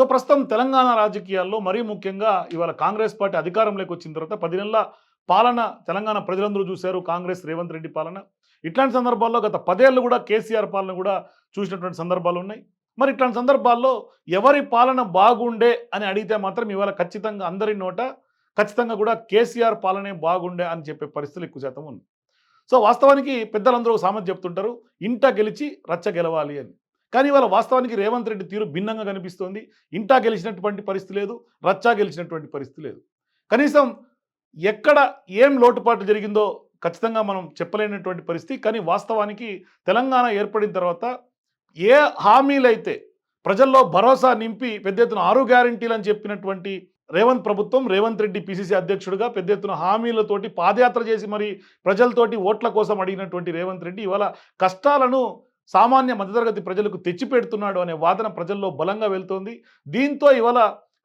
So ప్రస్తుతం తెలంగాణ రాజకీయాల్లో మరీ ముఖ్యంగా ఇవాళ కాంగ్రెస్ పార్టీ అధికారంలోకి వచ్చిన తర్వాత పది నెలల పాలన తెలంగాణ ప్రజలందరూ చూశారు కాంగ్రెస్ రేవంత్ రెడ్డి పాలన. ఇట్లాంటి సందర్భాల్లో గత పదేళ్ళు కూడా కేసీఆర్ పాలన కూడా చూసినటువంటి సందర్భాలు ఉన్నాయి. మరి ఇట్లాంటి సందర్భాల్లో ఎవరి పాలన బాగుండే అని అడిగితే మాత్రం ఇవాళ ఖచ్చితంగా అందరి నోట ఖచ్చితంగా కూడా కేసీఆర్ పాలనే బాగుండే అని చెప్పే పరిస్థితులు ఎక్కువ శాతం ఉంది సో వాస్తవానికి పెద్దలందరూ సామెత చెప్తుంటారు ఇంట గెలిచి రచ్చ గెలవాలి అని. కానీ ఇవాళ వాస్తవానికి రేవంత్ రెడ్డి తీరు భిన్నంగా కనిపిస్తోంది. ఇంటా గెలిచినటువంటి పరిస్థితి లేదు రచ్చా గెలిచినటువంటి పరిస్థితి లేదు. కనీసం ఎక్కడ ఏం లోటుపాటు జరిగిందో ఖచ్చితంగా మనం చెప్పలేనటువంటి పరిస్థితి. కానీ వాస్తవానికి తెలంగాణ ఏర్పడిన తర్వాత ఏ హామీలైతే ప్రజల్లో భరోసా నింపి పెద్ద ఎత్తున ఆరు గ్యారంటీలు అని చెప్పినటువంటి రేవంత్ ప్రభుత్వం రేవంత్ రెడ్డి పిసిసి అధ్యక్షుడిగా పెద్ద ఎత్తున హామీలతోటి పాదయాత్ర చేసి మరి ప్రజలతోటి ఓట్ల కోసం అడిగినటువంటి రేవంత్ రెడ్డి ఇవాళ కష్టాలను సామాన్య మధ్యతరగతి ప్రజలకు తెచ్చిపెడుతున్నాడు అనే వాదన ప్రజల్లో బలంగా వెళ్తోంది. దీంతో ఇవాళ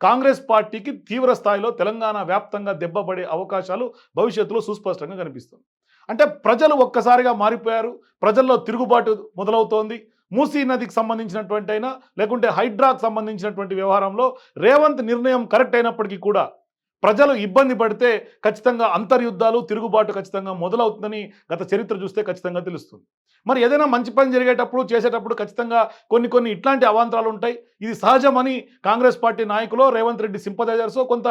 కాంగ్రెస్ పార్టీకి తీవ్ర స్థాయిలో తెలంగాణ వ్యాప్తంగా దెబ్బపడే అవకాశాలు భవిష్యత్తులో సుస్పష్టంగా కనిపిస్తుంది. అంటే ప్రజలు ఒక్కసారిగా మారిపోయారు. ప్రజల్లో తిరుగుబాటు మొదలవుతోంది. మూసీ నదికి సంబంధించినటువంటి అయినా లేకుంటే హైడ్రాకు సంబంధించినటువంటి వ్యవహారంలో రేవంత్ నిర్ణయం కరెక్ట్ అయినప్పటికీ కూడా ప్రజలు ఇబ్బంది పడితే ఖచ్చితంగా అంతర్యుద్ధాలు తిరుగుబాటు ఖచ్చితంగా మొదలవుతుందని గత చరిత్ర చూస్తే ఖచ్చితంగా తెలుస్తుంది. మరి ఏదైనా మంచి పని జరిగేటప్పుడు చేసేటప్పుడు ఖచ్చితంగా కొన్ని కొన్ని ఇట్లాంటి అవాంతరాలు ఉంటాయి. ఇది సహజమని కాంగ్రెస్ పార్టీ నాయకులు రేవంత్ రెడ్డి సింపదైజర్స్ కొంత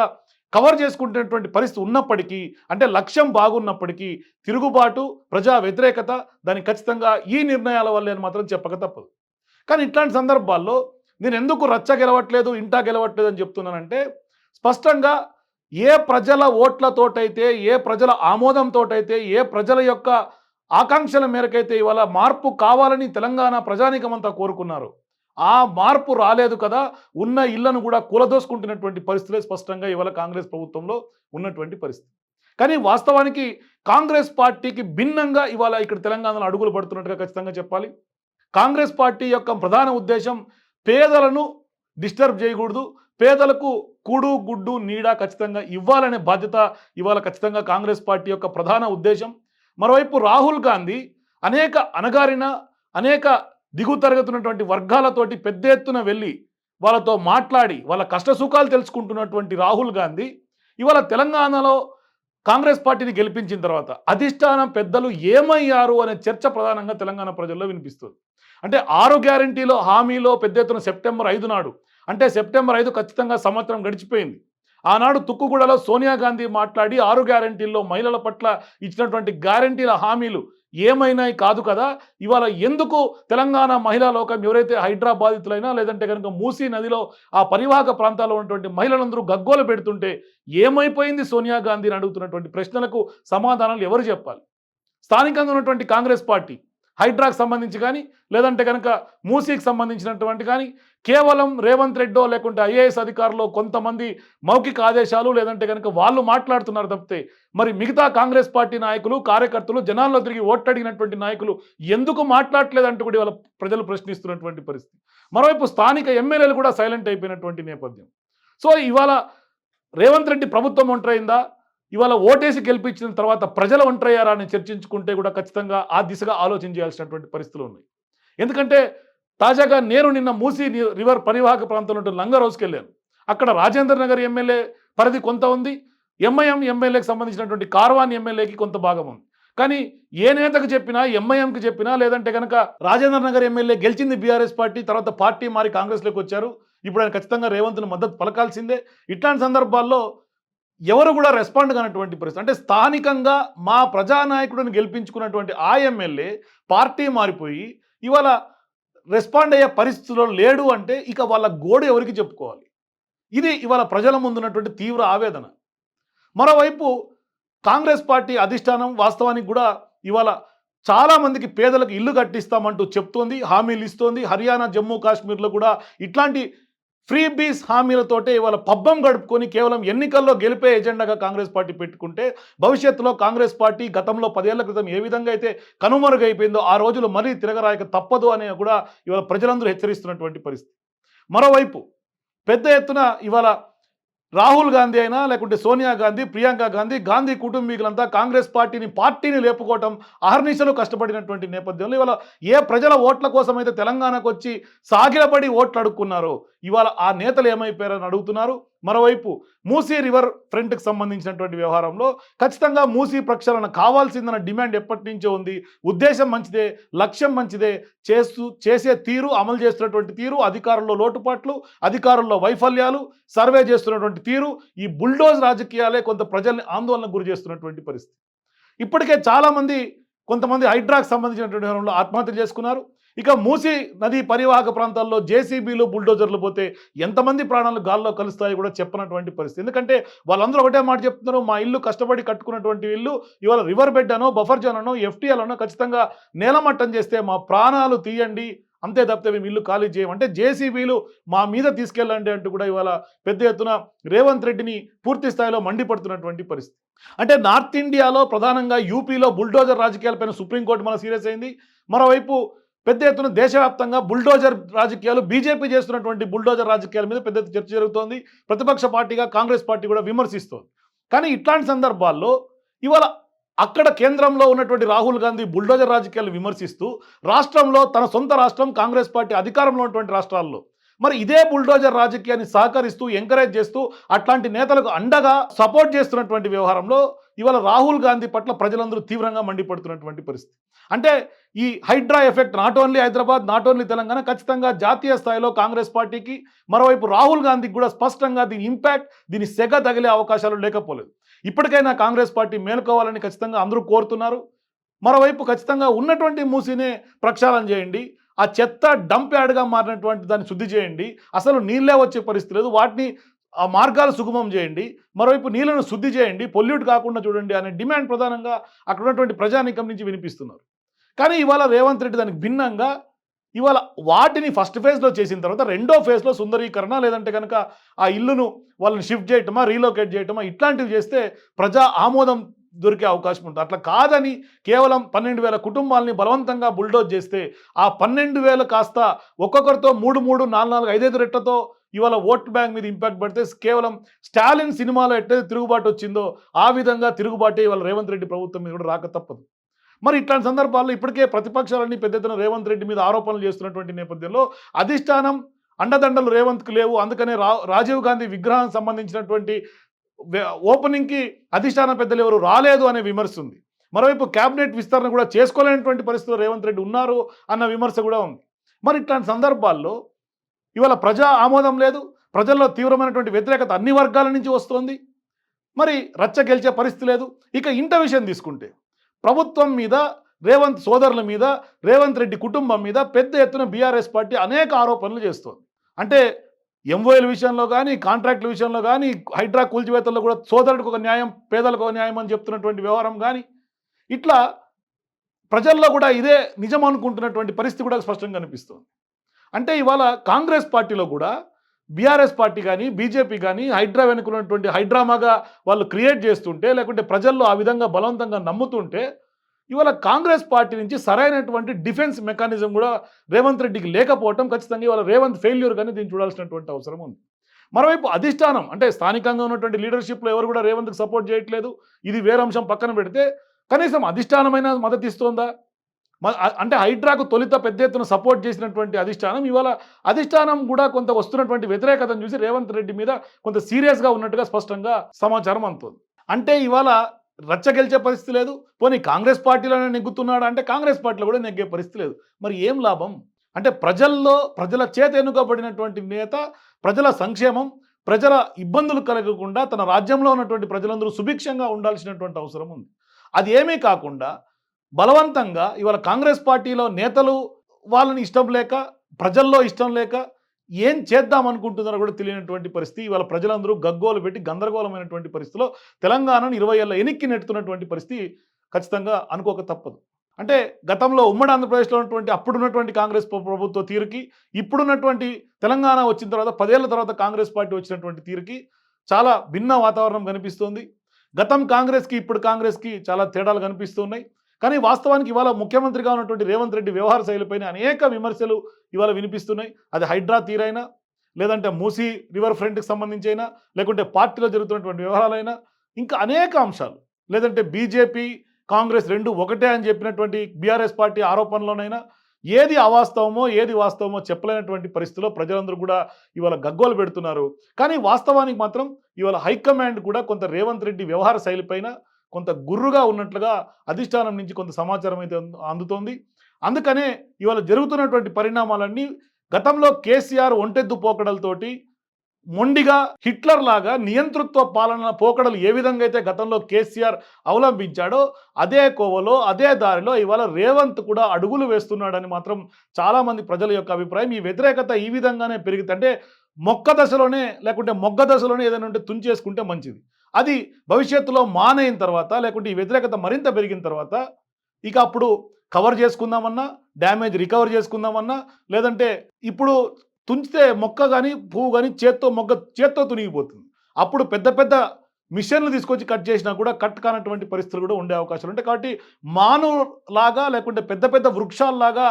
కవర్ చేసుకుంటున్నటువంటి పరిస్థితి ఉన్నప్పటికీ అంటే లక్ష్యం బాగున్నప్పటికీ తిరుగుబాటు ప్రజా వ్యతిరేకత దానికి ఖచ్చితంగా ఈ నిర్ణయాల వల్లే అని మాత్రం చెప్పక తప్పదు. కానీ ఇట్లాంటి సందర్భాల్లో నేను ఎందుకు రచ్చ గెలవట్లేదు ఇంటా గెలవట్లేదు అని చెప్తున్నానంటే స్పష్టంగా ఏ ప్రజల ఓట్లతోటైతే ఏ ప్రజల ఆమోదంతోటైతే ఏ ప్రజల యొక్క ఆకాంక్షల మేరకైతే ఇవాళ మార్పు కావాలని తెలంగాణ ప్రజానీకమంతా కోరుకున్నారు. ఆ మార్పు రాలేదు కదా ఉన్న ఇళ్ళను కూడా కూలదోసుకుంటున్నటువంటి పరిస్థితులే స్పష్టంగా ఇవాళ కాంగ్రెస్ ప్రభుత్వంలో ఉన్నటువంటి పరిస్థితి. కానీ వాస్తవానికి కాంగ్రెస్ పార్టీకి భిన్నంగా ఇవాళ ఇక్కడ తెలంగాణలో అడుగులు పడుతున్నట్టుగా ఖచ్చితంగా చెప్పాలి. కాంగ్రెస్ పార్టీ యొక్క ప్రధాన ఉద్దేశం పేదలను డిస్టర్బ్ చేయకూడదు. పేదలకు కూడు గుడ్డు నీడ ఖచ్చితంగా ఇవ్వాలనే బాధ్యత ఇవాళ ఖచ్చితంగా కాంగ్రెస్ పార్టీ యొక్క ప్రధాన ఉద్దేశం. మరోవైపు రాహుల్ గాంధీ అనేక అణగారిన అనేక దిగు తరగతున్నటువంటి వర్గాలతోటి పెద్ద ఎత్తున వెళ్ళి వాళ్ళతో మాట్లాడి వాళ్ళ కష్టసుఖాలు తెలుసుకుంటున్నటువంటి రాహుల్ గాంధీ ఇవాళ తెలంగాణలో కాంగ్రెస్ పార్టీని గెలిపించిన తర్వాత అధిష్టానం పెద్దలు ఏమయ్యారు అనే చర్చ ప్రధానంగా తెలంగాణ ప్రజల్లో వినిపిస్తుంది. అంటే ఆరు గ్యారంటీలో హామీలో పెద్ద ఎత్తున సెప్టెంబర్ ఐదు నాడు అంటే సెప్టెంబర్ ఐదు ఖచ్చితంగా సంవత్సరం గడిచిపోయింది. ఆనాడు తుక్కుగూడలో సోనియా గాంధీ మాట్లాడి ఆరు గ్యారంటీల్లో మహిళల పట్ల ఇచ్చినటువంటి గ్యారంటీల హామీలు ఏమైనాయి కాదు కదా? ఇవాళ ఎందుకు తెలంగాణ మహిళా లోకం ఎవరైతే హైదరాబాదితులైనా లేదంటే కనుక మూసీ నదిలో ఆ పరివాహక ప్రాంతాల్లో ఉన్నటువంటి మహిళలందరూ గగ్గోలు పెడుతుంటే ఏమైపోయింది సోనియా గాంధీని అడుగుతున్నటువంటి ప్రశ్నలకు సమాధానాలు ఎవరు చెప్పాలి? స్థానికంగా ఉన్నటువంటి కాంగ్రెస్ పార్టీ హైడ్రాకు సంబంధించి కానీ లేదంటే కనుక మూసీకి సంబంధించినటువంటి కానీ కేవలం రేవంత్ రెడ్డో లేకుంటే ఐఏఎస్ అధికారులు కొంతమంది మౌఖిక ఆదేశాలు లేదంటే కనుక వాళ్ళు మాట్లాడుతున్నారు తప్పితే మరి మిగతా కాంగ్రెస్ పార్టీ నాయకులు కార్యకర్తలు జనాల్లో తిరిగి ఓట్టడిగినటువంటి నాయకులు ఎందుకు మాట్లాడలేదంటూ కూడా ఇవాళ ప్రజలు ప్రశ్నిస్తున్నటువంటి పరిస్థితి. మరోవైపు స్థానిక ఎమ్మెల్యేలు కూడా సైలెంట్ అయిపోయినటువంటి నేపథ్యం. సో ఇవాళ రేవంత్ రెడ్డి ప్రభుత్వం ఒంటరైందా ఇవాళ ఓటేసి గెలిపించిన తర్వాత ప్రజలు ఒంటరయ్యారా అని చర్చించుకుంటే కూడా ఖచ్చితంగా ఆ దిశగా ఆలోచన చేయాల్సినటువంటి పరిస్థితులు ఉన్నాయి. ఎందుకంటే తాజాగా నేను నిన్న మూసీ రివర్ పరివాహక ప్రాంతంలో ఉంటున్న లంగరోజ్కి వెళ్ళాను. అక్కడ రాజేంద్ర నగర్ ఎమ్మెల్యే పరిధి కొంత ఉంది. ఎంఐఎం ఎమ్మెల్యేకి సంబంధించినటువంటి కార్వాన్ ఎమ్మెల్యేకి కొంత భాగం ఉంది. కానీ ఏ నేతకు చెప్పినా ఎంఐఎంకి చెప్పినా లేదంటే కనుక రాజేంద్ర నగర్ ఎమ్మెల్యే గెలిచింది బీఆర్ఎస్ పార్టీ తర్వాత పార్టీ మారి కాంగ్రెస్లోకి వచ్చారు. ఇప్పుడు ఆయన ఖచ్చితంగా రేవంత్ను మద్దతు పలకాల్సిందే. ఇట్లాంటి సందర్భాల్లో ఎవరు కూడా రెస్పాండ్ కానటువంటి పరిస్థితి. అంటే స్థానికంగా మా ప్రజానాయకుడిని గెలిపించుకున్నటువంటి ఆ ఎమ్మెల్యే పార్టీ మారిపోయి ఇవాళ రెస్పాండ్ అయ్యే పరిస్థితిలో లేడు అంటే ఇక వాళ్ళ గోడు ఎవరికి చెప్పుకోవాలి? ఇది ఇవాళ ప్రజల ముందున్నటువంటి తీవ్ర ఆవేదన. మరోవైపు కాంగ్రెస్ పార్టీ అధిష్టానం వాస్తవానికి కూడా ఇవాళ చాలామందికి పేదలకు ఇల్లు కట్టిస్తామంటూ చెప్తోంది హామీలు ఇస్తోంది. హర్యానా జమ్మూ కాశ్మీర్లో కూడా ఇట్లాంటి ఫ్రీ బీస్ హామీలతోటే ఇవాళ పబ్బం గడుపుకొని కేవలం ఎన్నికల్లో గెలిపే ఎజెండాగా కాంగ్రెస్ పార్టీ పెట్టుకుంటే భవిష్యత్తులో కాంగ్రెస్ పార్టీ గతంలో పదేళ్ళ క్రితం ఏ విధంగా అయితే కనుమరుగైపోయిందో ఆ రోజులు మరీ తిరగరాయక తప్పదు అనే కూడా ఇవాళ ప్రజలందరూ హెచ్చరిస్తున్నటువంటి పరిస్థితి. మరోవైపు పెద్ద ఎత్తున ఇవాళ రాహుల్ గాంధీ అయినా లేకుంటే సోనియా గాంధీ ప్రియాంక గాంధీ గాంధీ కుటుంబీకులంతా కాంగ్రెస్ పార్టీని పార్టీని లేపుకోవటం అహర్నిశలు కష్టపడినటువంటి నేపథ్యంలో ఇవాళ ఏ ప్రజల ఓట్ల కోసం అయితే తెలంగాణకు వచ్చి సాగిలపడి ఓట్లు అడుక్కున్నారో ఇవాళ ఆ నేతలు ఏమైపోయారని అడుగుతున్నారు? మరోవైపు మూసీ రివర్ ఫ్రంట్కి సంబంధించినటువంటి వ్యవహారంలో ఖచ్చితంగా మూసీ ప్రక్షాళన కావాల్సిందన్న డిమాండ్ ఎప్పటి నుంచో ఉంది. ఉద్దేశం మంచిదే లక్ష్యం మంచిదే చేస్తూ చేసే తీరు అమలు చేస్తున్నటువంటి తీరు అధికారుల్లో లోటుపాట్లు అధికారుల్లో వైఫల్యాలు సర్వే చేస్తున్నటువంటి తీరు ఈ బుల్డోజ్ రాజకీయాలే కొంత ప్రజల్ని ఆందోళనకు గురి చేస్తున్నటువంటి పరిస్థితి. ఇప్పటికే చాలామంది కొంతమంది హైడ్రాకు సంబంధించినటువంటి ఆత్మహత్య చేసుకున్నారు. ఇక మూసి నది పరివాహక ప్రాంతాల్లో జేసీబీలు బుల్డోజర్లు పోతే ఎంతమంది ప్రాణాలు గాల్లో కలుస్తాయో కూడా చెప్పనటువంటి పరిస్థితి. ఎందుకంటే వాళ్ళందరూ ఒకటే మాట చెప్తున్నారు మా ఇల్లు కష్టపడి కట్టుకున్నటువంటి ఇల్లు ఇవాళ రివర్ బెడ్ అనో బఫర్ జోన్ అనో ఎఫ్టీఎల్ అనో ఖచ్చితంగా నేలమట్టం చేస్తే మా ప్రాణాలు తీయండి అంతే తప్పితే మేము ఇల్లు ఖాళీ చేయం. అంటే జేసీబీలు మా మీద తీసుకెళ్ళండి అంటూ కూడా ఇవాళ పెద్ద ఎత్తున రేవంత్ రెడ్డిని పూర్తి స్థాయిలో మండిపడుతున్నటువంటి పరిస్థితి. అంటే నార్త్ ఇండియాలో ప్రధానంగా యూపీలో బుల్డోజర్ రాజకీయాలపైన సుప్రీంకోర్టు మన సీరియస్ అయింది. మరోవైపు పెద్ద ఎత్తున దేశవ్యాప్తంగా బుల్డోజర్ రాజకీయాలు బీజేపీ చేస్తున్నటువంటి బుల్డోజర్ రాజకీయాల మీద పెద్ద చర్చ జరుగుతోంది. ప్రతిపక్ష పార్టీగా కాంగ్రెస్ పార్టీ కూడా విమర్శిస్తోంది. కానీ ఇట్లాంటి సందర్భాల్లో ఇవాళ అక్కడ కేంద్రంలో ఉన్నటువంటి రాహుల్ గాంధీ బుల్డోజర్ రాజకీయాలు విమర్శిస్తూ రాష్ట్రంలో తన సొంత రాష్ట్రం కాంగ్రెస్ పార్టీ అధికారంలో ఉన్నటువంటి రాష్ట్రాల్లో మరి ఇదే బుల్డోజర్ రాజకీయాన్ని సహకరిస్తూ ఎంకరేజ్ చేస్తూ అట్లాంటి నేతలకు అండగా సపోర్ట్ చేస్తున్నటువంటి వ్యవహారంలో ఇవాళ రాహుల్ గాంధీ పట్ల ప్రజలందరూ తీవ్రంగా మండిపడుతున్నటువంటి పరిస్థితి. అంటే ఈ HYDRAA effect not only Hyderabad not only Telangana ఖచ్చితంగా జాతీయ స్థాయిలో కాంగ్రెస్ పార్టీకి మరోవైపు రాహుల్ గాంధీకి కూడా స్పష్టంగా దీని ఇంపాక్ట్ దీని సెగ తగిలే అవకాశాలు లేకపోలేదు. ఇప్పటికైనా కాంగ్రెస్ పార్టీ మేలుకోవాలని ఖచ్చితంగా అందరూ కోరుతున్నారు. మరోవైపు ఖచ్చితంగా ఉన్నటువంటి మూసినే ప్రక్షాళన చేయండి. ఆ చెత్త డంప్ యాడ్గా మారినటువంటి దాన్ని శుద్ధి చేయండి. అసలు నీళ్ళే వచ్చే పరిస్థితి లేదు. వాటిని ఆ మార్గాలు సుగమం చేయండి. మరోవైపు నీళ్ళను శుద్ధి చేయండి. పొల్యూట్ కాకుండా చూడండి అనే డిమాండ్ ప్రధానంగా అక్కడ ఉన్నటువంటి ప్రజానీకం నుంచి వినిపిస్తున్నారు. కానీ ఇవాళ రేవంత్ రెడ్డి దానికి భిన్నంగా ఇవాళ వాటిని ఫస్ట్ ఫేజ్లో చేసిన తర్వాత రెండో ఫేజ్లో సుందరీకరణ లేదంటే కనుక ఆ ఇల్లును వాళ్ళని షిఫ్ట్ చేయటమా రీలోకేట్ చేయటమా ఇట్లాంటివి చేస్తే ప్రజా ఆమోదం దొరికే అవకాశం ఉంటుంది. అట్లా కాదని కేవలం పన్నెండు వేల కుటుంబాలని బలవంతంగా బుల్డోజ్ చేస్తే ఆ పన్నెండు వేలు కాస్త ఒక్కొక్కరితో మూడు మూడు నాలుగు నాలుగు ఐదైదు రెట్లతో ఇవాళ ఓట్ బ్యాంక్ మీద ఇంపాక్ట్ పడితే కేవలం స్టాలిన్ సినిమాలో ఎట్లయితే తిరుగుబాటు వచ్చిందో ఆ విధంగా తిరుగుబాటే ఇవాళ రేవంత్ రెడ్డి ప్రభుత్వం మీద కూడా రాక తప్పదు. మరి ఇట్లాంటి సందర్భాల్లో ఇప్పటికే ప్రతిపక్షాలన్నీ పెద్ద ఎత్తున రేవంత్ రెడ్డి మీద ఆరోపణలు చేస్తున్నటువంటి నేపథ్యంలో అధిష్టానం అండదండలు రేవంత్కి లేవు. అందుకనే రా రాజీవ్ గాంధీ విగ్రహం సంబంధించినటువంటి ఓపెనింగ్కి అధిష్టాన పెద్దలు ఎవరు రాలేదు అనే విమర్శ ఉంది. మరోవైపు కేబినెట్ విస్తరణ కూడా చేసుకోలేనటువంటి పరిస్థితుల్లో రేవంత్ రెడ్డి ఉన్నారు అన్న విమర్శ కూడా ఉంది. మరి ఇట్లాంటి సందర్భాల్లో ఇవాళ ప్రజా ఆమోదం లేదు. ప్రజల్లో తీవ్రమైనటువంటి వ్యతిరేకత అన్ని వర్గాల నుంచి వస్తోంది. మరి రచ్చ గెలిచే పరిస్థితి లేదు. ఇక ఇంట విషయం తీసుకుంటే ప్రభుత్వం మీద రేవంత్ సోదరుల మీద రేవంత్ రెడ్డి కుటుంబం మీద పెద్ద ఎత్తున బీఆర్ఎస్ పార్టీ అనేక ఆరోపణలు చేస్తోంది. అంటే ఎంఓఎల్ విషయంలో కానీ కాంట్రాక్టుల విషయంలో కానీ హైడ్రా కూల్చివేతల్లో కూడా సోదరుడికి ఒక న్యాయం పేదలకు ఒక న్యాయం అని చెప్తున్నటువంటి వ్యవహారం కానీ ఇట్లా ప్రజల్లో కూడా ఇదే నిజం అనుకుంటున్నటువంటి పరిస్థితి కూడా స్పష్టంగా కనిపిస్తుంది. అంటే ఇవాళ కాంగ్రెస్ పార్టీలో కూడా బీఆర్ఎస్ పార్టీ కానీ బీజేపీ కానీ హైడ్రా వెనుకున్నటువంటి హైడ్రామాగా వాళ్ళు క్రియేట్ చేస్తుంటే లేకుంటే ప్రజల్లో ఆ విధంగా బలవంతంగా నమ్ముతుంటే ఇవాళ కాంగ్రెస్ పార్టీ నుంచి సరైనటువంటి డిఫెన్స్ మెకానిజం కూడా రేవంత్ రెడ్డికి లేకపోవటం ఖచ్చితంగా ఇవాళ రేవంత్ ఫెయిల్యూర్ కానీ దీన్ని చూడాల్సినటువంటి అవసరం ఉంది. మరోవైపు అధిష్టానం అంటే స్థానికంగా ఉన్నటువంటి లీడర్షిప్లో ఎవరు కూడా రేవంత్కి సపోర్ట్ చేయట్లేదు. ఇది వేరే అంశం పక్కన పెడితే కనీసం అధిష్టానమైన మద్దతు ఇస్తోందా? అంటే హైడ్రాకు తొలిత పెద్ద ఎత్తున సపోర్ట్ చేసినటువంటి అధిష్టానం ఇవాళ అధిష్టానం కూడా కొంత వస్తున్నటువంటి వ్యతిరేకతను చూసి రేవంత్ రెడ్డి మీద కొంత సీరియస్గా ఉన్నట్టుగా స్పష్టంగా సమాచారం అందుతుంది. అంటే ఇవాళ రచ్చ గెలిచే పరిస్థితి లేదు పోనీ కాంగ్రెస్ పార్టీలోనే నెగ్గుతున్నాడు అంటే కాంగ్రెస్ పార్టీలో కూడా నెగ్గే పరిస్థితి లేదు. మరి ఏం లాభం? అంటే ప్రజల్లో ప్రజల చేత ఎన్నుకబడినటువంటి నేత ప్రజల సంక్షేమం ప్రజల ఇబ్బందులు కలగకుండా తన రాజ్యంలో ఉన్నటువంటి ప్రజలందరూ సుభిక్షంగా ఉండాల్సినటువంటి అవసరం ఉంది. అది ఏమీ కాకుండా బలవంతంగా ఇవాళ కాంగ్రెస్ పార్టీలో నేతలు వాళ్ళని ఇష్టం లేక ప్రజల్లో ఇష్టం లేక ఏం చేద్దాం అనుకుంటున్నారో కూడా తెలియనటువంటి పరిస్థితి. ఇవాళ ప్రజలందరూ గగ్గోలు పెట్టి గందరగోళమైనటువంటి పరిస్థితిలో తెలంగాణను ఇరవై ఏళ్ళ ఎనిక్కి నెట్టుతున్నటువంటి పరిస్థితి ఖచ్చితంగా అనుకోక తప్పదు. అంటే గతంలో ఉమ్మడి ఆంధ్రప్రదేశ్లో ఉన్నటువంటి అప్పుడున్నటువంటి కాంగ్రెస్ ప్రభుత్వ తీరుకి ఇప్పుడున్నటువంటి తెలంగాణ వచ్చిన తర్వాత పదేళ్ళ తర్వాత కాంగ్రెస్ పార్టీ వచ్చినటువంటి తీరుకి చాలా భిన్న వాతావరణం కనిపిస్తుంది. గతం కాంగ్రెస్కి ఇప్పుడు కాంగ్రెస్కి చాలా తేడాలు కనిపిస్తున్నాయి కానీ వాస్తవానికి ఇవాళ ముఖ్యమంత్రిగా ఉన్నటువంటి రేవంత్ రెడ్డి వ్యవహార శైలిపైన అనేక విమర్శలు ఇవాళ వినిపిస్తున్నాయి. అది హైడ్రా తీరైనా లేదంటే మూసీ రివర్ ఫ్రంట్కి సంబంధించి అయినా లేకుంటే పార్టీలో జరుగుతున్నటువంటి వ్యవహారాలైనా ఇంకా అనేక అంశాలు. లేదంటే బీజేపీ కాంగ్రెస్ రెండు ఒకటే అని చెప్పినటువంటి బీఆర్ఎస్ పార్టీ ఆరోపణలోనైనా ఏది అవాస్తవమో ఏది వాస్తవమో చెప్పలేనటువంటి పరిస్థితిలో ప్రజలందరూ కూడా ఇవాళ గగ్గోలు పెడుతున్నారు. కానీ వాస్తవానికి మాత్రం ఇవాళ హైకమాండ్ కూడా కొంత రేవంత్ రెడ్డి వ్యవహార శైలిపైన కొంత గుర్రుగా ఉన్నట్లుగా అధిష్టానం నుంచి కొంత సమాచారం అయితే అందు- అందుతోంది. అందుకనే ఇవాళ జరుగుతున్నటువంటి పరిణామాలన్నీ గతంలో కేసీఆర్ ఒంటెద్దు పోకడలతోటి మొండిగా హిట్లర్ లాగా నియంతృత్వ పాలన పోకడలు ఏ విధంగా అయితే గతంలో కేసీఆర్ అవలంబించాడో అదే కోవలో అదే దారిలో ఇవాళ రేవంత్ కూడా అడుగులు వేస్తున్నాడని మాత్రం చాలామంది ప్రజల యొక్క అభిప్రాయం. ఈ వ్యతిరేకత ఈ విధంగానే పెరిగితే అంటే మొక్క దశలోనే లేకుంటే మొగ్గ దశలోనే ఏదైనా ఉంటే తుంచేసుకుంటే మంచిది. అది భవిష్యత్తులో మానైన తర్వాత లేకుంటే ఈ వ్యతిరేకత మరింత పెరిగిన తర్వాత ఇక అప్పుడు కవర్ చేసుకుందామన్నా డ్యామేజ్ రికవర్ చేసుకుందామన్నా లేదంటే ఇప్పుడు తుంచితే మొక్క కానీ పువ్వు కానీ చేత్తో మొగ్గ చేత్తో తునిగిపోతుంది. అప్పుడు పెద్ద పెద్ద మిషన్లు తీసుకొచ్చి కట్ చేసినా కూడా కట్ కానటువంటి పరిస్థితులు కూడా ఉండే అవకాశాలు ఉంటాయి. కాబట్టి మానవులాగా లేకుంటే పెద్ద పెద్ద వృక్షాల్లాగా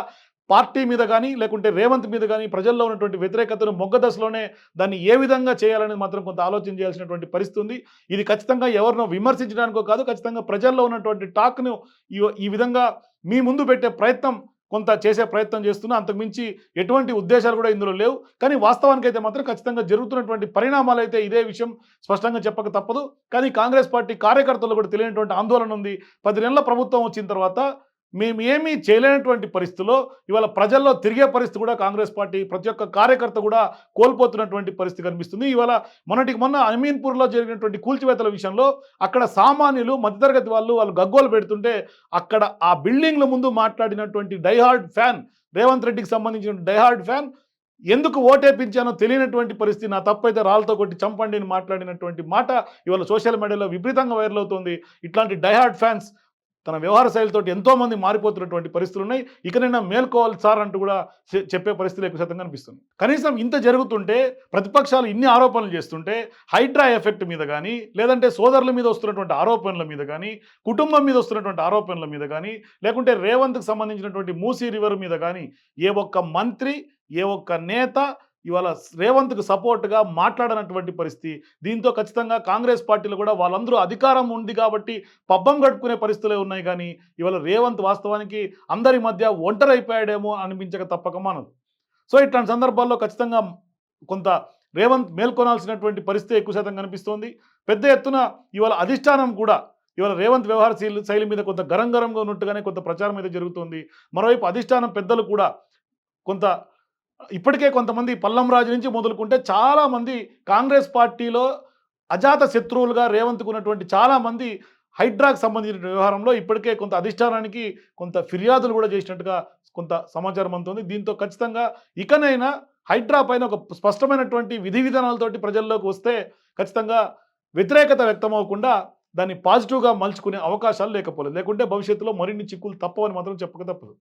పార్టీ మీద కానీ లేకుంటే రేవంత్ మీద కానీ ప్రజల్లో ఉన్నటువంటి వ్యతిరేకతను మొగ్గ దశలోనే దాన్ని ఏ విధంగా చేయాలనేది మాత్రం కొంత ఆలోచన చేయాల్సినటువంటి పరిస్థితి ఉంది. ఇది ఖచ్చితంగా ఎవరినో విమర్శించడానికో కాదు ఖచ్చితంగా ప్రజల్లో ఉన్నటువంటి టాక్ను ఈ ఈ విధంగా మీ ముందు పెట్టే ప్రయత్నం కొంత చేసే ప్రయత్నం చేస్తున్నా అంతకుమించి ఎటువంటి ఉద్దేశాలు కూడా ఇందులో లేవు. కానీ వాస్తవానికి అయితే మాత్రం ఖచ్చితంగా జరుగుతున్నటువంటి పరిణామాలు అయితే ఇదే విషయం స్పష్టంగా చెప్పక తప్పదు. కానీ కాంగ్రెస్ పార్టీ కార్యకర్తలు కూడా తెలియనటువంటి ఆందోళన ఉంది. పది నెలల ప్రభుత్వం వచ్చిన తర్వాత మేము ఏమీ చేయలేనటువంటి పరిస్థితిలో ఇవాళ ప్రజల్లో తిరిగే పరిస్థితి కూడా కాంగ్రెస్ పార్టీ ప్రతి ఒక్క కార్యకర్త కూడా కోల్పోతున్నటువంటి పరిస్థితి కనిపిస్తుంది. ఇవాళ మొన్నటికి మొన్న అమీన్పూర్లో జరిగినటువంటి కూల్చివేతల విషయంలో అక్కడ సామాన్యులు మధ్యతరగతి వాళ్ళు వాళ్ళు గగ్గోలు పెడుతుంటే అక్కడ ఆ బిల్డింగ్ల ముందు మాట్లాడినటువంటి డైహార్డ్ ఫ్యాన్ రేవంత్ రెడ్డికి సంబంధించిన డైహార్డ్ ఫ్యాన్ ఎందుకు ఓటేపించానో తెలియనటువంటి పరిస్థితి నా తప్పైతే రాళ్ళతో కొట్టి చంపండి అని మాట్లాడినటువంటి మాట ఇవాళ సోషల్ మీడియాలో విపరీతంగా వైరల్ అవుతుంది. ఇట్లాంటి డైహార్డ్ ఫ్యాన్స్ తన వ్యవహార శైలితో ఎంతోమంది మారిపోతున్నటువంటి పరిస్థితులు ఉన్నాయి. ఇకనైనా మేల్కోవాలి సార్ అంటూ కూడా చెప్పే పరిస్థితులు ఎక్కువ శాతం కనిపిస్తుంది కనీసం ఇంత జరుగుతుంటే ప్రతిపక్షాలు ఇన్ని ఆరోపణలు చేస్తుంటే హైడ్రా ఎఫెక్ట్ మీద కానీ లేదంటే సోదరుల మీద వస్తున్నటువంటి ఆరోపణల మీద కానీ కుటుంబం మీద వస్తున్నటువంటి ఆరోపణల మీద కానీ లేకుంటే రేవంత్కి సంబంధించినటువంటి మూసీ రివర్ మీద కానీ ఏ ఒక్క మంత్రి ఏ ఒక్క నేత ఇవాళ రేవంత్కు సపోర్ట్గా మాట్లాడనటువంటి పరిస్థితి. దీంతో ఖచ్చితంగా కాంగ్రెస్ పార్టీలో కూడా వాళ్ళందరూ అధికారం ఉంది కాబట్టి పబ్బం గడుపుకునే పరిస్థితులే ఉన్నాయి కానీ ఇవాళ రేవంత్ వాస్తవానికి అందరి మధ్య ఒంటరైపోయాడేమో అనిపించక తప్పక మనదు. సో ఇట్లాంటి సందర్భాల్లో ఖచ్చితంగా కొంత రేవంత్ మేల్కొనాల్సినటువంటి పరిస్థితి ఎక్కువ శాతం కనిపిస్తోంది. పెద్ద ఎత్తున ఇవాళ అధిష్టానం కూడా ఇవాళ రేవంత్ వ్యవహార శైలి శైలి మీద కొంత గరం గరంగా ఉన్నట్టుగానే కొంత ప్రచారం అయితే జరుగుతుంది. మరోవైపు అధిష్టానం పెద్దలు కూడా కొంత ఇప్పటికే కొంతమంది పల్లం రాజు నుంచి మొదలుకుంటే చాలామంది కాంగ్రెస్ పార్టీలో అజాత శత్రువులుగా రేవంత్కు ఉన్నటువంటి చాలామంది హైడ్రాకు సంబంధించిన వ్యవహారంలో ఇప్పటికే కొంత అధిష్టానానికి కొంత ఫిర్యాదులు కూడా చేసినట్టుగా కొంత సమాచారం అందుతుంది. దీంతో ఖచ్చితంగా ఇకనైనా హైడ్రా పైన ఒక స్పష్టమైనటువంటి విధి విధానాలతోటి ప్రజల్లోకి వస్తే ఖచ్చితంగా వ్యతిరేకత వ్యక్తమవకుండా దాన్ని పాజిటివ్గా మలుచుకునే అవకాశాలు లేకపోలేదు. లేకుంటే భవిష్యత్తులో మరిన్ని చిక్కులు తప్పవని మాత్రం చెప్పక తప్పదు.